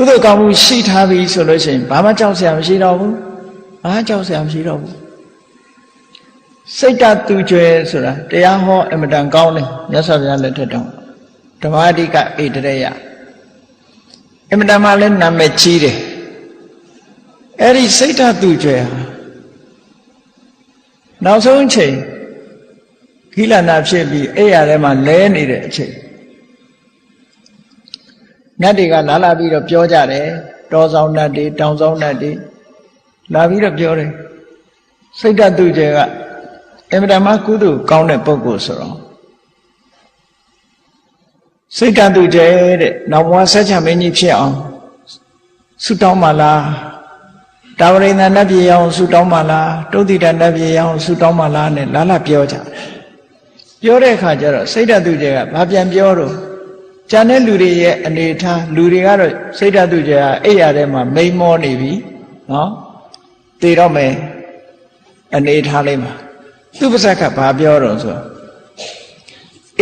ကုသိုလ်ကောင်းမှုရှိထားပြီဆိုလို့ရှိရင်ဘာမှကြောက်စရာမရှိတော့ဘူးဘာမှကြောက်စရာမရှိတော့ဘူးစိတ်တတူကြွယ်ဆိုတာတရားဟောအမတန်ကောင်းတယ်မြတ်စွာဘုရားလက်ထက်တော့ဓမ္မအဓိကဣတရေယအမတန်မှလည်းနာမည်ကြီးတယ်အဲ့ဒီစိတ်တတူကြွယ်ဟာနောက်ဆုံးအချိန်ခိလနာဖြစ်ပြီးအဲ့ရထဲမှာလဲနေတဲ့အချိန် နတ်တွေကလာလာပြီးတော့ပြောကြတယ်တောဆောင်နတ်တွေတောင်ဆောင်နတ်တွေလာပြီးတော့ပြောတယ်စိတ်တတုကျေကအင်မတန်မှကုသိုလ်ကောင်းတဲ့ပုဂ္ဂိုလ်ဆိုတော့စိတ်တတုကျေတဲ့နောက်ဘဝဆက်ချမင်းကြီးဖြစ်အောင်ဆုတောင်းပါလားတာဝရိန္ဒနတ်ပြည်အောင်ဆုတောင်းပါလားတုတ်တိတနတ်ပြည်အောင်ဆုတောင်းပါလားနဲ့လာလာပြောကြတယ်ပြောတဲ့အခါကျတော့စိတ်တတုကျေကဘာပြန်ပြောတော့ ကျန်တဲ့လူတွေရဲ့အနေထားလူတွေကတော့စိတ်ဓာတ်သူကြအဲ့ရထဲမှာမိန်မောနေပြီနော်တည်တော့မယ်အနေထားလေးမှာသူပစကဘာပြောတော့ဆို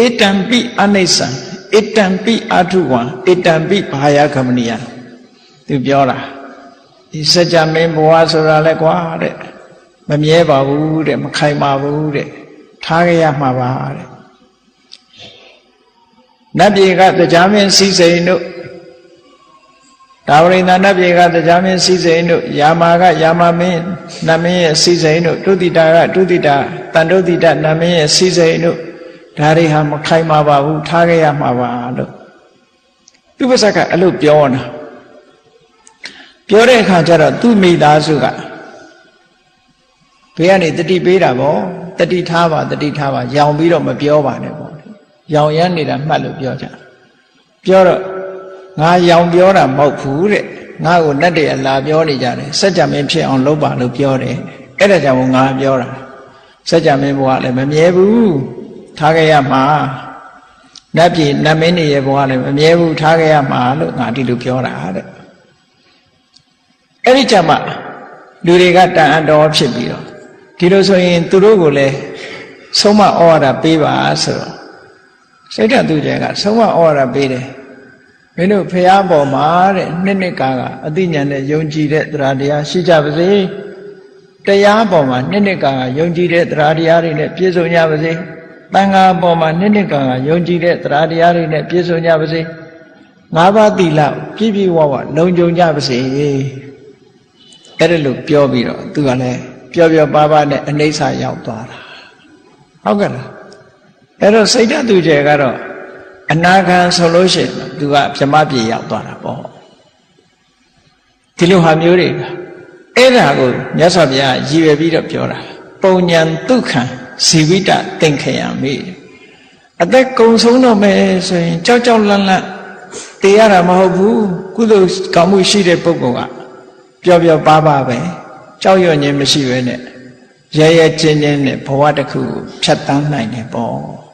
ဧတံပိအနိစ္စံဧတံပိအထုဝံဧတံပိဘာယကမဏိယသူပြောတာဒီစัจ जा မင်းဘဝဆိုတာလဲကွာတဲ့မမြဲပါဘူးတဲ့မခိုင်ပါဘူးတဲ့ထားခဲ့ရမှာပါတဲ့ နတ်ပြည်ကတရားမင်းစည်းစိမ်တို့ဒါဝရိန္ဒနတ်ပြည်ကတရားမင်းစည်းစိမ်တို့ယာမာကယာမမင်းနတ်မင်းရဲ့စည်းစိမ်တို့တုတိတာကတုတိတာတန်တုတိတနတ်မင်းရဲ့စည်းစိမ်တို့ဒါတွေဟာမခိုင်မာပါဘူးထားခဲ့ရမှာပါလို့သူပစကအဲ့လိုပြောတာပြောတဲ့အခါကျတော့သူ့မိသားစုကဘေးကနေတတိပေးတာပေါ့တတိထားပါတတိထားပါရောင်ပြီးတော့မပြောပါနဲ့ပေါ့ ရောင်ရမ်းနေတာမှတ်လို့ပြောကြပြောတော့ငါရောင်ပြောတာမဟုတ်ဘူးတဲ့ငါ့ကိုနတ်တွေအလာပြောနေကြတယ်စัจ जा မင်းဖြစ်အောင်လုပ်ပါလို့ပြောတယ်အဲ့ဒါကြောင့်ငါပြောတာစัจ जा မင်းဘဝလည်းမမြဲဘူးထားခဲ့ရမှာနတ်ပြည်နတ်မင်းတွေရဲ့ဘဝလည်းမမြဲဘူးထားခဲ့ရမှာလို့ငါဒီလိုပြောတာတဲ့အဲ့ဒီကြမှာလူတွေကတန်အတော်ဖြစ်ပြီးတော့ဒီလိုဆိုရင်သူတို့ကိုလည်းဆုံးမဩဝါဒပေးပါဆိုတော့ စိတ်ဓာတ်သူကျဲကဆုံးမဩဝါဒပေးတယ်မင်းတို့ဖះပေါ်မှာတဲ့နှစ်နှစ်ကာကအသိဉာဏ်နဲ့ယုံကြည်တဲ့တရားတရားရှိကြပါစေတရားပေါ်မှာနှစ်နှစ်ကာကယုံကြည်တဲ့တရားတရားတွေနဲ့ပြည့်စုံကြပါစေတန်ခါပေါ်မှာနှစ်နှစ်ကာကယုံကြည်တဲ့တရားတရားတွေနဲ့ပြည့်စုံကြပါစေငါးပါးသီလပြည့်ပြည့်ဝဝလုံခြုံကြပါစေအဲ့ဒါလို့ပြောပြီးတော့သူကလည်းပျော်ပျော်ပါးပါးနဲ့အနိစ္စရောက်သွားတာဟုတ်ကဲ့လား အဲ့တော့စိတ်ဓာတ်သူကျဲကတော့အနာခံဆိုလို့ရှိရင်သူကဗြဟ္မပြေရောက်သွားတာပေါ့ဒီလိုဟာမျိုးတွေအဲ့ဒါကိုမြတ်စွာဘုရားရည်ရွယ်ပြီးတော့ပြောတာပုံညာဒုက္ခံဇီဝိတသင်္ခယံမိအသက်ကုံဆုံးတော့မယ်ဆိုရင်ကြောက်ကြောက်လန့်လန့်တေးရတာမဟုတ်ဘူးကုသိုလ်ကောင်းမှုရှိတဲ့ပုဂ္ဂိုလ်ကပျော်ပျော်ပါးပါးပဲကြောက်ရွံ့ခြင်းမရှိဘဲနဲ့ရဲရဲချင်းချင်းနဲ့ဘဝတစ်ခုကိုဖြတ်တန်းနိုင်တယ်ပေါ့